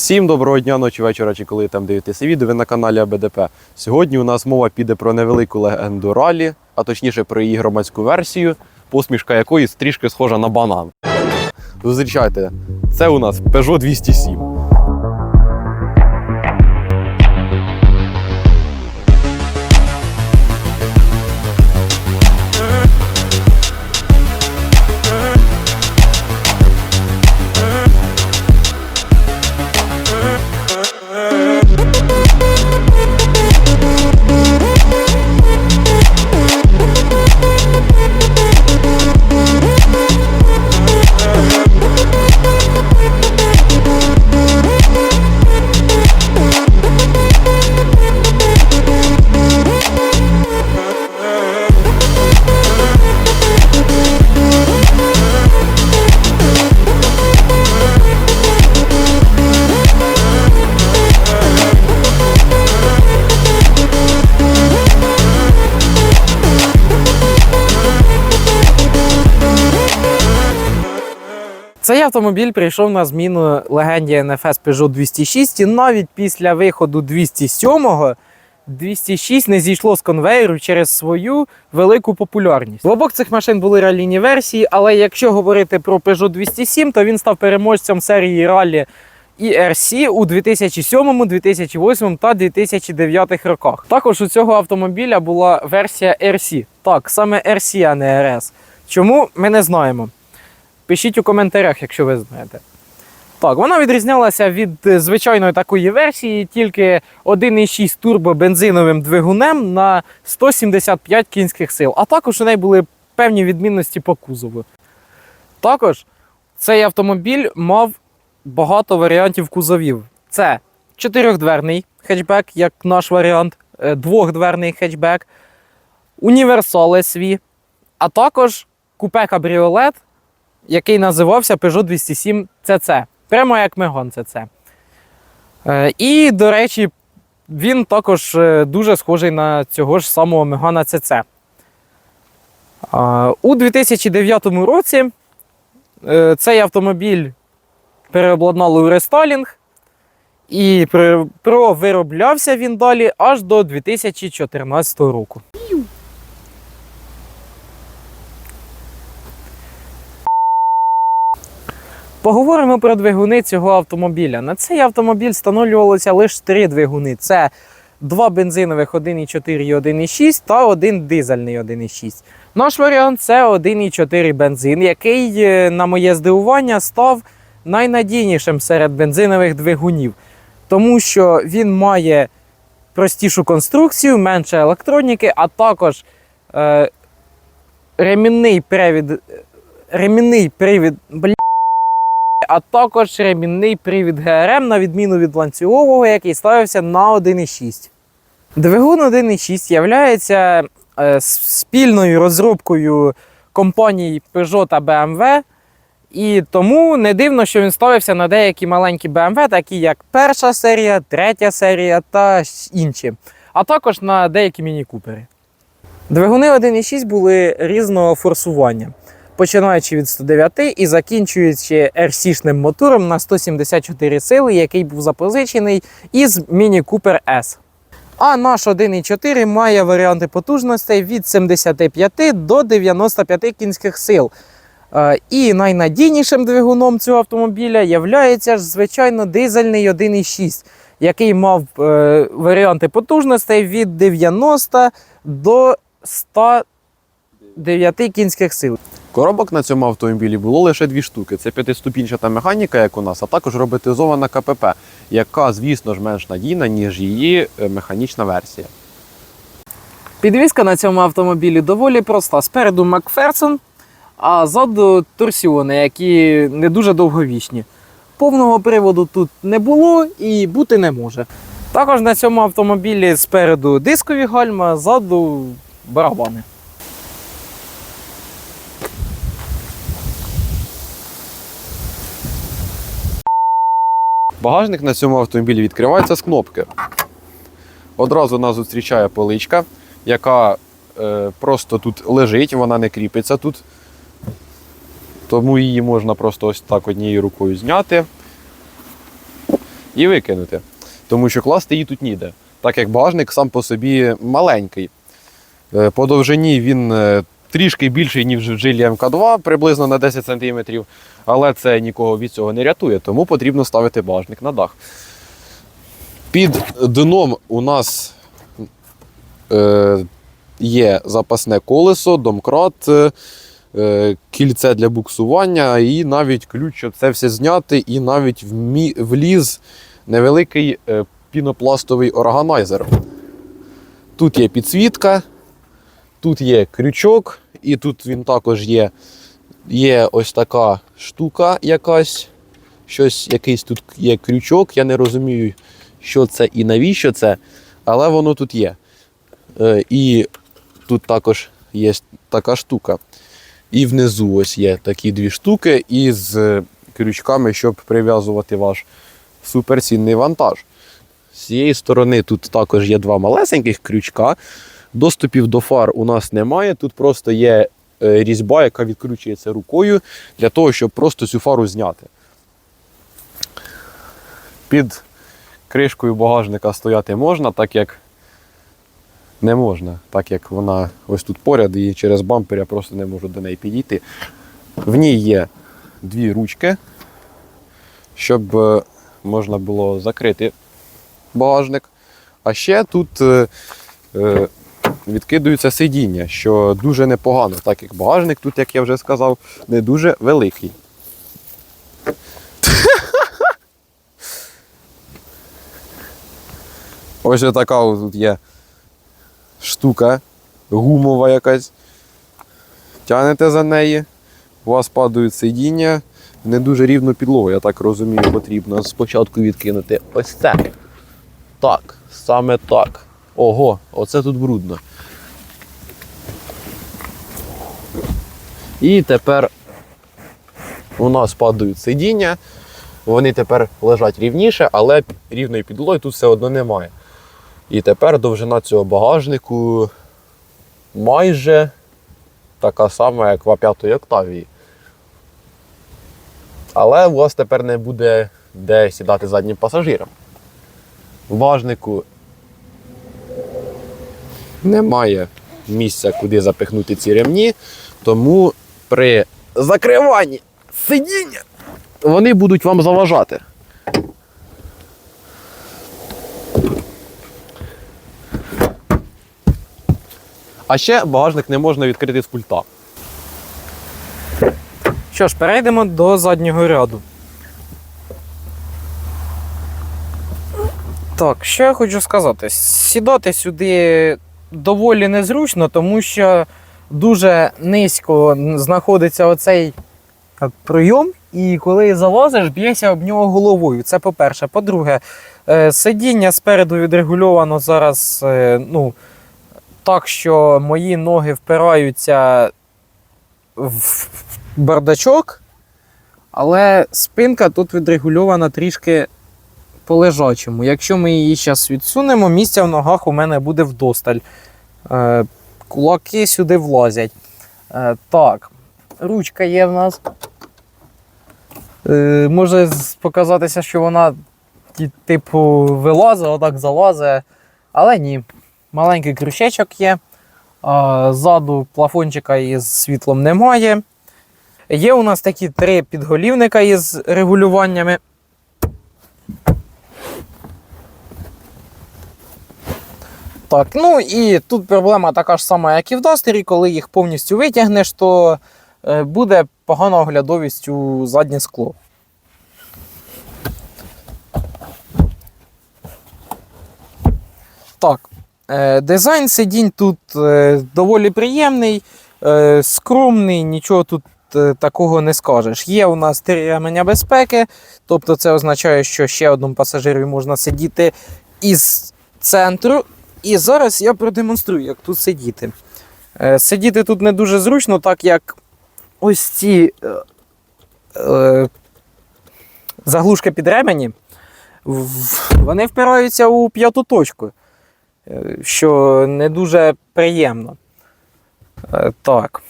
Всім доброго дня, ночі, вечора, чи коли там дивитеся відео, ви на каналі АБДП. Сьогодні у нас мова піде про невелику легенду ралі, а точніше про її громадську версію, посмішка якої трішки схожа на банан. Зустрічайте, це у нас Peugeot 207. Автомобіль прийшов на зміну легенді NFS Peugeot 206 і навіть після виходу 207-го 206 не зійшло з конвейеру через свою велику популярність. В обох цих машин були ралійні версії, але якщо говорити про Peugeot 207, то він став переможцем серії ралі ERC у 2007, 2008 та 2009 роках. Також у цього автомобіля була версія RC. Так, саме RC, а не RS. Чому ми не знаємо. Пишіть у коментарях, якщо ви знаєте. Так, вона відрізнялася від е, звичайної такої версії, тільки 1,6 турбобензиновим двигунем на 175 кінських сил. А також у неї були певні відмінності по кузову. Також цей автомобіль мав багато варіантів кузовів. Це чотирьохдверний хетчбек, як наш варіант, е, двохдверний хетчбек, універсал SV, а також купе кабріолет, який називався Peugeot 207 CC. Прямо як Megane CC. Е, І, до речі, він також е, дуже схожий на цього ж самого Megane CC. У 2009 році е, цей автомобіль переобладнали у рестайлінг, і провироблявся він далі аж до 2014 року. Поговоримо про двигуни цього автомобіля. На цей автомобіль встановлювалося лише три двигуни: це два бензинових 1,4 і 1,6 та один дизельний 1,6. Наш варіант це 1,4 бензин, який, е, на моє здивування, став найнадійнішим серед бензинових двигунів, тому що він має простішу конструкцію, менше електроніки, а також е, ремінний привід. Ремінний привід. А також ремінний привід ГРМ, на відміну від ланцюгового, який ставився на 1,6. Двигун 1,6 є е, спільною розробкою компаній Peugeot та BMW. І тому не дивно, що він ставився на деякі маленькі BMW, такі як перша серія, третя серія та інші, а також на деякі міні-купери. Двигуни 1,6 були різного форсування починаючи від 109 і закінчуючи RC-шним мотором на 174 сили, який був запозичений із Mini Cooper S. А наш 1.4 має варіанти потужностей від 75 до 95 кінських сил. Е, І найнадійнішим двигуном цього автомобіля є ж, звичайно, дизельний 1.6, який мав е, варіанти потужностей від 90 до 109 кінських сил. Коробок на цьому автомобілі було лише дві штуки: це п'ятиступінчата механіка, як у нас, а також роботизована КПП, яка, звісно ж, менш надійна, ніж її е, механічна версія. Підвізка на цьому автомобілі доволі проста. Спереду Макферсон, а ззаду торсіони, які не дуже довговічні. Повного приводу тут не було і бути не може. Також на цьому автомобілі спереду дискові гальма, ззаду барабани. Багажник на цьому автомобілі відкривається з кнопки. Одразу нас зустрічає поличка, яка е, просто тут лежить, вона не кріпиться тут. Тому її можна просто ось так однією рукою зняти. і викинути. Тому що класти її тут ніде, так як багажник сам по собі маленький. Е, По довжині він е, трішки більший, ніж в джилі МК2, приблизно на 10 см, але це нікого від цього не рятує, тому потрібно ставити багажник на дах. Під дном у нас е, є запасне колесо, домкрат, е, е, кільце для буксування і навіть ключ, щоб це все зняти, і навіть вмі, вліз невеликий е, пінопластовий органайзер. Тут є підсвітка, тут є крючок, і тут він також є. Є ось така штука якась. Щось, якийсь тут є крючок. Я не розумію, що це і навіщо це, але воно тут є. Е, і тут також є така штука. І внизу ось є такі дві штуки із крючками, щоб прив'язувати ваш суперцінний вантаж. З цієї сторони тут також є два малесеньких крючка. Доступів до фар у нас немає. Тут просто є е, різьба, яка відкручується рукою для того, щоб просто цю фару зняти. Під кришкою багажника стояти можна, так як не можна, так як вона ось тут поряд і через бампер я просто не можу до неї підійти. В ній є дві ручки, щоб е, можна було закрити багажник. А ще тут е, відкидується сидіння, що дуже непогано, так як багажник тут, як я вже сказав, не дуже великий. Ось така тут є штука, гумова якась. Тянете за неї, у вас падають сидіння, не дуже рівну підлогу, я так розумію, потрібно спочатку відкинути ось це. Так, саме так. Ого, оце тут брудно. І тепер у нас падають сидіння. Вони тепер лежать рівніше, але рівної підлоги тут все одно немає. І тепер довжина цього багажнику майже така сама, як в А5 Октавії. Але у вас тепер не буде де сідати заднім пасажирам. В багажнику немає місця, куди запихнути ці ремні, тому при закриванні сидіння вони будуть вам заважати. А ще багажник не можна відкрити з пульта. Що ж, перейдемо до заднього ряду. Так, що я хочу сказати? Сідати сюди доволі незручно, тому що дуже низько знаходиться оцей е, прийом, і коли залазиш, б'єшся об нього головою. Це по-перше. По-друге, е, сидіння спереду відрегульовано зараз е, ну, так, що мої ноги впираються в бардачок, але спинка тут відрегульована трішки по лежачому. Якщо ми її зараз відсунемо, місця в ногах у мене буде вдосталь. Е, кулаки сюди влазять. Е, так, ручка є в нас. Е, може показатися, що вона типу вилазить, отак залазить. Але ні. Маленький крючечок є. Ззаду плафончика із світлом немає. Є у нас такі три підголівника із регулюваннями. Так, ну і тут проблема така ж сама, як і в Дастері, коли їх повністю витягнеш, то е, буде погана оглядовість у заднє скло. Так, е, дизайн сидінь тут е, доволі приємний, скромний, нічого тут такого не скажеш. Є у нас три ременя безпеки, тобто це означає, що ще одному пасажирові можна сидіти із центру. І зараз я продемонструю, як тут сидіти. Е, Сидіти тут не дуже зручно, так як ось ці е, е, заглушки під ремені, вони впираються у п'яту точку, що не дуже приємно. Так.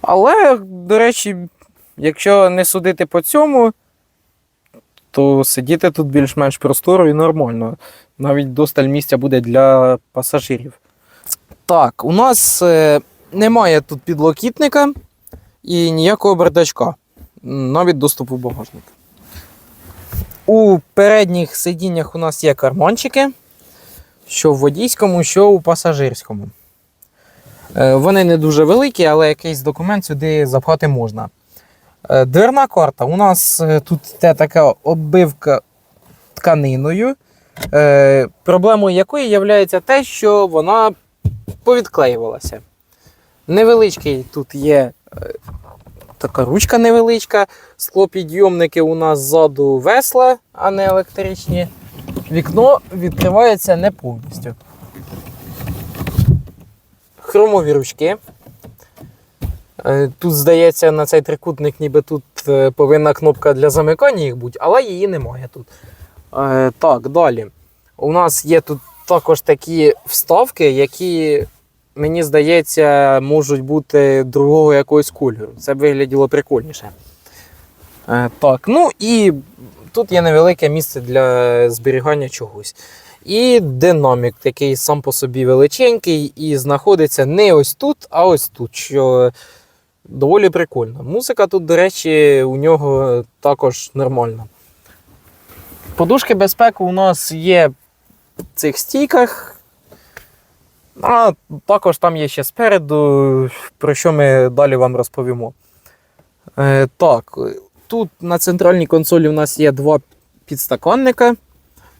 Але, до речі, якщо не судити по цьому, то сидіти тут більш-менш просторо і нормально. Навіть досталь місця буде для пасажирів. Так, у нас е, немає тут підлокітника і ніякого бардачка. Навіть доступу багажник. У передніх сидіннях у нас є карманчики, що в водійському, що у пасажирському. Е, Вони не дуже великі, але якийсь документ сюди запхати можна. Е, Дверна карта. У нас е, тут йде така оббивка тканиною, е, проблемою якої є те, що вона повідклеювалася. Невеличкий тут є е, така ручка невеличка, склопідйомники у нас ззаду весла, а не електричні. Вікно відкривається не повністю. Хромові ручки. Е, Тут, здається, на цей трикутник, ніби тут е, повинна кнопка для замикання їх бути, але її немає тут. Е, Так, далі. У нас є тут також такі вставки, які, мені здається, можуть бути другого якогось кольору. Це б вигляділо прикольніше. Е, Так, ну і тут є невелике місце для зберігання чогось. І динамік, такий сам по собі величенький, і знаходиться не ось тут, а ось тут, що доволі прикольно. Музика тут, до речі, у нього також нормальна. Подушки безпеки у нас є в цих стійках. А також там є ще спереду, про що ми далі вам розповімо. Е, так, тут на центральній консолі у нас є два підстаканника.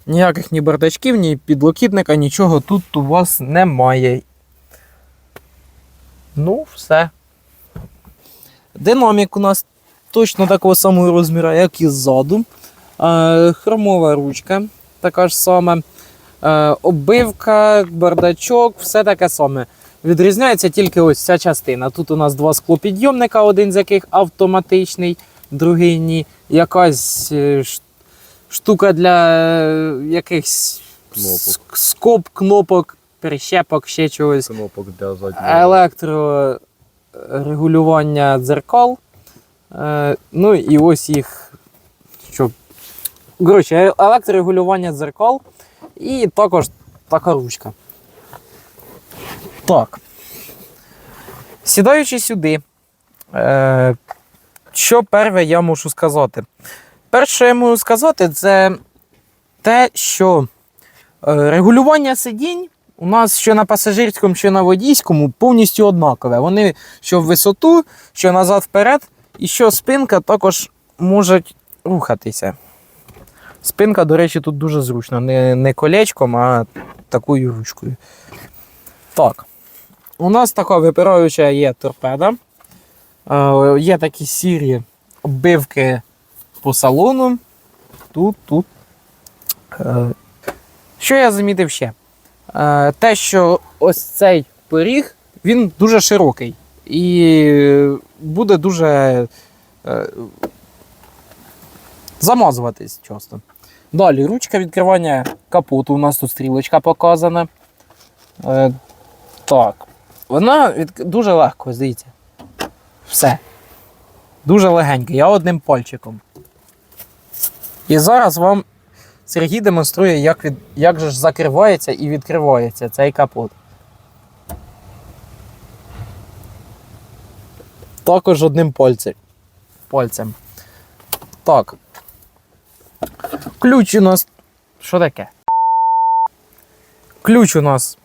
Ніяких ні бардачків, ні підлокітника, нічого тут у вас немає. Ну, все. Динамік у нас точно такого самого розміру, як і ззаду. Е, хромова ручка, така ж сама. Е, оббивка, бардачок, все таке саме. Відрізняється тільки ось ця частина. Тут у нас два склопідйомника, один з яких автоматичний, другий ні. Якась е, штука для якихось Кнопок. ск- скоп, кнопок, прищепок, ще чогось. Кнопок для заднього. Електрорегулювання дзеркал. Ну і ось їх. Коротше, е- електрорегулювання дзеркал. І також така ручка. Так. Сідаючи сюди, е, що перше я мушу сказати? Перше, що я можу сказати, це те, що е, регулювання сидінь у нас що на пасажирському, що на водійському повністю однакове. Вони що в висоту, що назад вперед, і що спинка також можуть рухатися. Спинка, до речі, тут дуже зручно. Не, не колечком, а такою ручкою. Так. У нас така випираюча є торпеда. Е, є такі сірі оббивки по салону. Тут, тут. Е, що я замітив ще? Е, те, що ось цей поріг, він дуже широкий і буде дуже е, замазуватись часто. Далі ручка відкривання капоту. У нас тут стрілочка показана. Е, так. Вона від... дуже легко, здається. Все. Дуже легенько. Я одним пальчиком. І зараз вам Сергій демонструє, як, від... як же ж закривається і відкривається цей капот. Також одним пальцем. пальцем. Так. Ключ у нас. Що таке? Ключ у нас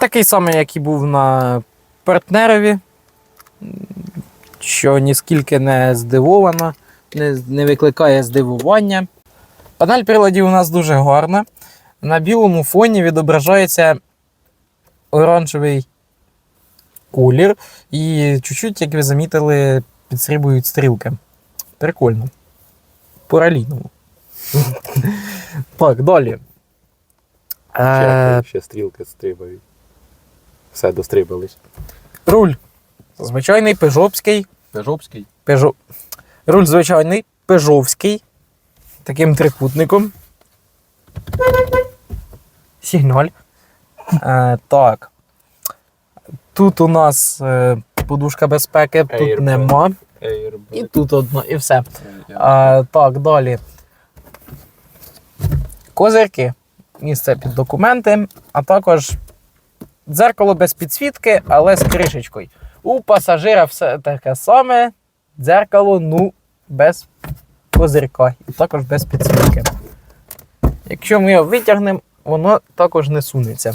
такий самий, як і був на партнерові. Що ніскільки не здивовано, не, не викликає здивування. Панель приладів у нас дуже гарна. На білому фоні відображається оранжевий колір. І чуть-чуть, як ви замітили, підстрибують стрілки. Прикольно. По. Так, далі. Е, Ще стрілки стрибають. Все, дострибались. руль. Звичайний пежопський. Жопський. Пежо... Руль звичайний пежовський. Таким трикутником. Сигналь. Е, так. Тут у нас е, подушка безпеки, тут Airbag. нема. І тут одно, і все. А, так, далі. Козирки, місце під документи, а також дзеркало без підсвітки, але з кришечкою. У пасажира все таке саме. Дзеркало, ну, без козирка. І також без підсвітки. Якщо ми його витягнемо, воно також не сунеться.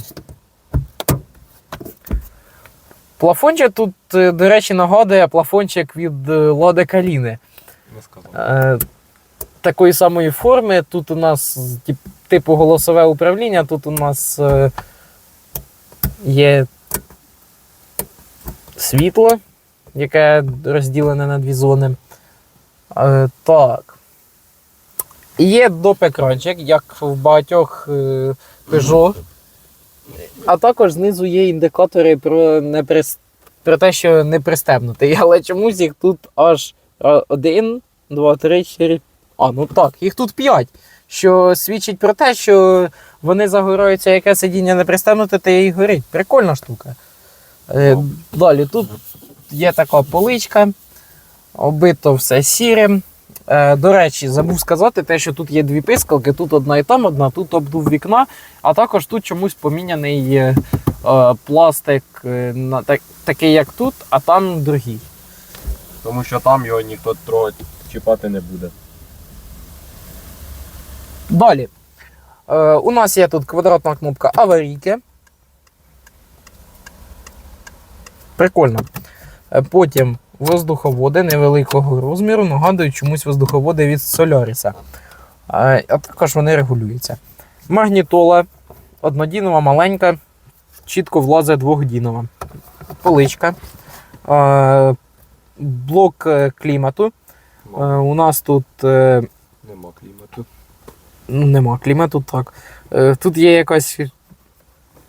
Плафончик тут, е, до речі, нагадує плафончик від е, Каліни. Не сказав. Е, такої самої форми. Тут у нас типу голосове управління, тут у нас є світло, яке розділене на дві зони. Так. Є доп-екранчик, як в багатьох Peugeot. А також знизу є індикатори про, неприс... про те, що не пристебнутий. Але чомусь їх тут аж один, два, три, чотири. А, ну так, їх тут п'ять. Що свідчить про те, що вони загораються, яке сидіння не пристебнуте, те і горить. Прикольна штука. Е, далі тут є така поличка, оббито все сірим. Е, до речі, забув сказати те, що тут є дві пискалки, тут одна і там одна, тут обдув вікна, а також тут чомусь поміняний е, е, пластик, е, на, так, такий як тут, а там другий. Тому що там його ніхто трогати, чіпати не буде. Далі. Е, у нас є тут квадратна кнопка аварійки. Прикольно. Е, потім воздуховоди невеликого розміру, нагадують чомусь воздуховоди від. Е, а також вони регулюються. Магнітола однодінова, маленька, чітко влазить двохдінова. Поличка. Блок е, клімату. Е, у нас тут. Е, Нема клімату. Ну, нема клімату, так. Тут є якась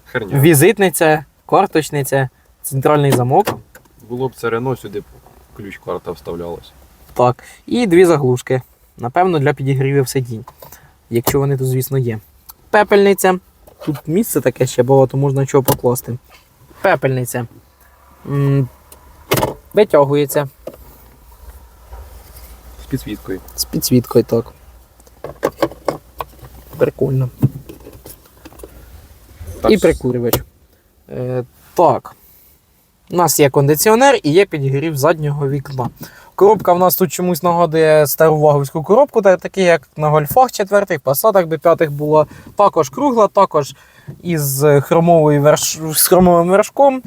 Херня. візитниця, карточниця, центральний замок. Було б це Рено, сюди б ключ карта вставлялась. Так. І дві заглушки. Напевно, для підігрівів сидінь. Якщо вони тут, звісно, є. Пепельниця. Тут місце таке ще багато, можна чого покласти. Пепельниця. М, Витягується З підсвіткою. з підсвіткою, так. Прикольно. Так, І прикурювач. Е, так. У нас є кондиціонер і є підігрів заднього вікна. Коробка в нас тут чомусь нагадує стару ваговську коробку, так, такі як на гольфах четвертих, пасатах би п'ятих була. Також кругла, також із хромовою верш... з хромовим вершком.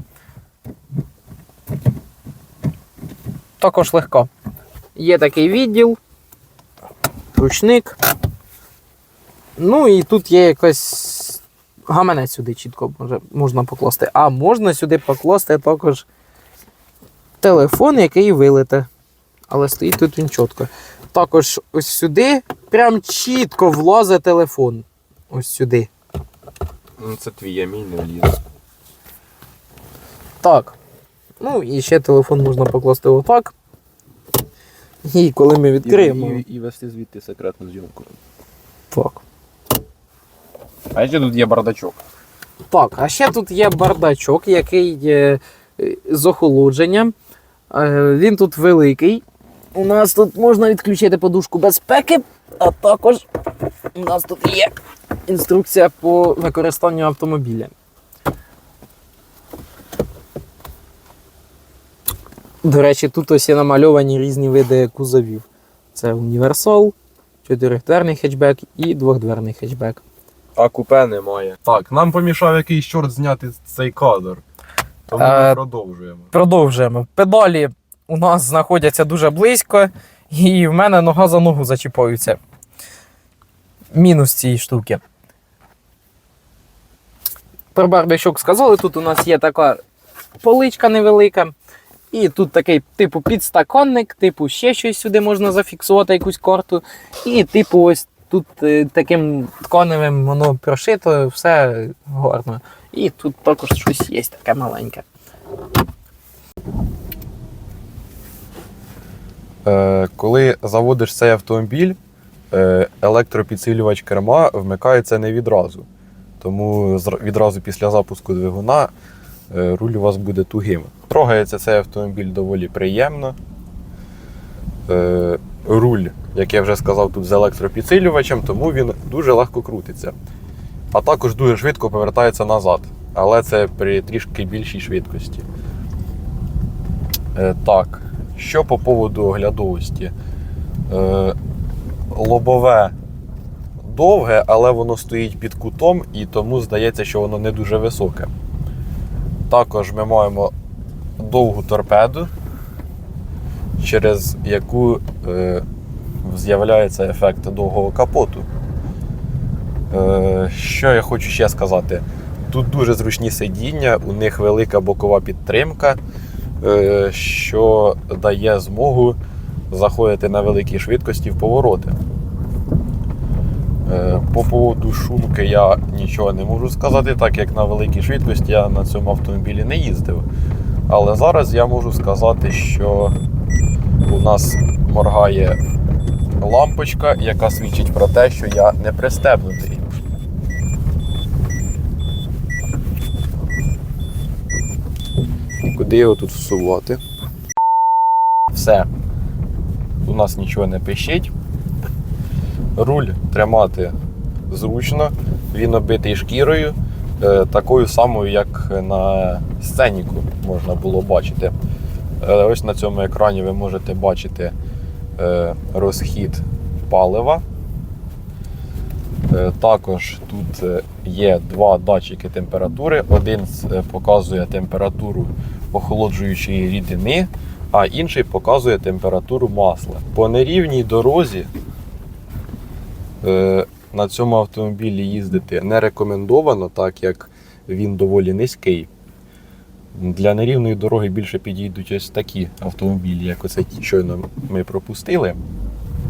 Також легко. Є такий відділ, ручник. Ну і тут є якась гаманець сюди чітко може, можна покласти. А можна сюди покласти також телефон, який вилите. Але стоїть тут він чітко. Також ось сюди прям чітко влазить телефон. Ось сюди. Ну, Це твій, я мій не вліз. Так. Ну і ще телефон можна покласти отак. І коли ми відкриємо. І, і, і вести звідти секретну зйомку. Так. А ще тут є бардачок. Так, а ще тут є бардачок, який є е, з охолодженням. Е, Він тут великий. У нас тут можна відключити подушку безпеки, а також у нас тут є інструкція по використанню автомобіля. До речі, тут ось є намальовані різні види кузовів. Це універсал, чотиридверний хетчбек і двохдверний хетчбек. А купе немає. Так, нам помішав якийсь чорт зняти цей кадр. Тому Е, ми продовжуємо. Продовжуємо. Педалі у нас знаходяться дуже близько, і в мене нога за ногу зачіпаються. Мінус цієї штуки. Про бардачок сказали, тут у нас є така поличка невелика. І тут такий, типу, підстаканник, типу, ще щось сюди можна зафіксувати, якусь карту. І, типу, ось тут е, таким тканевим воно прошито, все гарно. І тут також щось є таке маленьке. Е, коли заводиш цей автомобіль, е, електропідсилювач керма вмикається не відразу. Тому відразу після запуску двигуна руль у вас буде тугим. Трогається цей автомобіль доволі приємно. Руль, як я вже сказав, тут з електропідсилювачем, тому він дуже легко крутиться. А також дуже швидко повертається назад. Але це при трішки більшій швидкості. Е, так, що по поводу оглядовості? Е, лобове довге, але воно стоїть під кутом і тому здається, що воно не дуже високе. Також ми маємо довгу торпеду, через яку е, з'являється ефект довгого капоту. Е, що я хочу ще сказати? Тут дуже зручні сидіння, у них велика бокова підтримка, е, що дає змогу заходити на великій швидкості в повороти. Е, По поводу шумки я нічого не можу сказати, так як на великій швидкості я на цьому автомобілі не їздив. Але зараз я можу сказати, що у нас моргає лампочка, яка свідчить про те, що я не пристебнутий. Куди його тут всувати? Все. У нас нічого не пищить. Руль тримати зручно, він оббитий шкірою, е, такою самою, як на сценіку можна було бачити. Е, Ось на цьому екрані ви можете бачити е, розхід палива. Е, Також тут є два датчики температури. Один показує температуру охолоджуючої рідини, а інший показує температуру масла. По нерівній дорозі на цьому автомобілі їздити не рекомендовано, так як він доволі низький. Для нерівної дороги більше підійдуть ось такі автомобілі, як оце ті, щойно ми пропустили.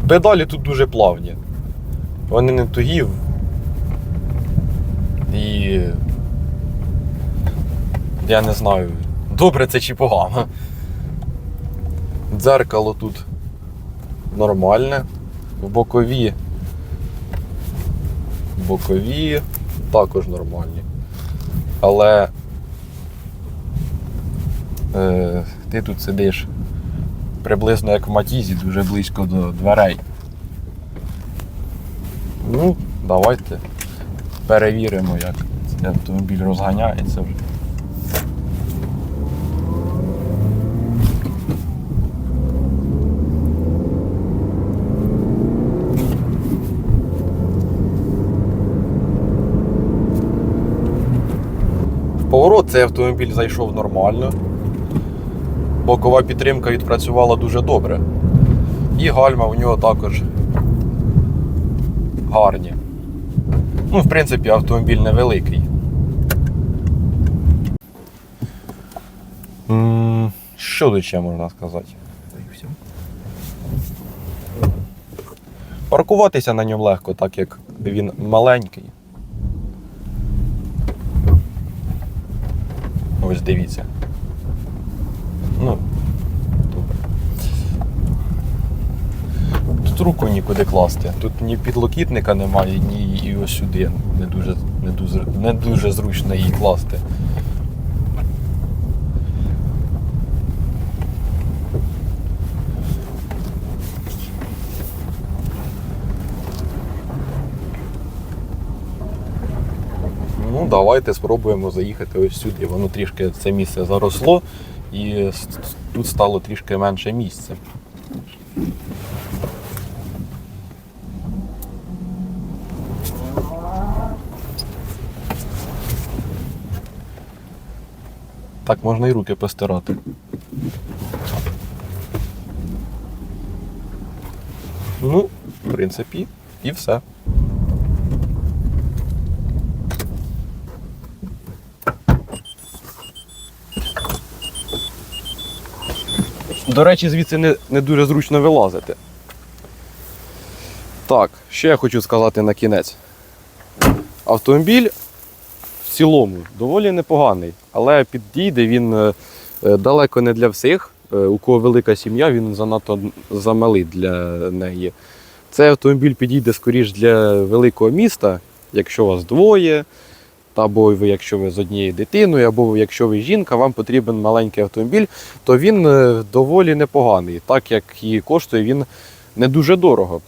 Педалі тут дуже плавні. Вони не тугі. І. Я не знаю, добре це чи погано. Дзеркало тут нормальне. В бокові. Бокові також нормальні. Але ти тут сидиш приблизно як в матізі, дуже близько до дверей. Ну, давайте перевіримо, як цей автомобіль розганяється вже. Поворот цей автомобіль зайшов нормально. Бокова підтримка відпрацювала дуже добре. І гальма у нього також гарні. Ну, в принципі, автомобіль невеликий. Що тут ще можна сказати? Паркуватися на ньому легко, так як він маленький. Ось дивіться. Ну, добре. Тут руку нікуди класти. Тут ні підлокітника немає, ні і ось сюди. Не дуже, не дуже, не дуже зручно її класти. Ну, давайте спробуємо заїхати ось сюди. Воно трішки це місце заросло і тут стало трішки менше місця. Так, можна і руки постирати. Ну, в принципі, і все. До речі, звідси не, не дуже зручно вилазити. Так, що я хочу сказати на кінець. Автомобіль в цілому доволі непоганий, але підійде він е, е, далеко не для всіх. Е, У кого велика сім'я, він занадто замалий для неї. Цей автомобіль підійде скоріш для великого міста, якщо вас двоє, або ви, якщо ви з однією дитиною, або якщо ви жінка, вам потрібен маленький автомобіль, то він доволі непоганий, так як і коштує він не дуже дорого.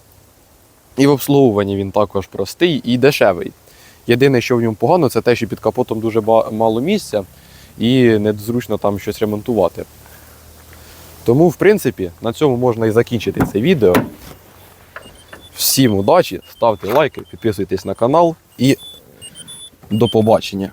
І в обслуговуванні він також простий і дешевий. Єдине, що в ньому погано, це те, що під капотом дуже мало місця і незручно там щось ремонтувати. Тому, в принципі, на цьому можна і закінчити це відео. Всім удачі, ставте лайки, підписуйтесь на канал і до побачення.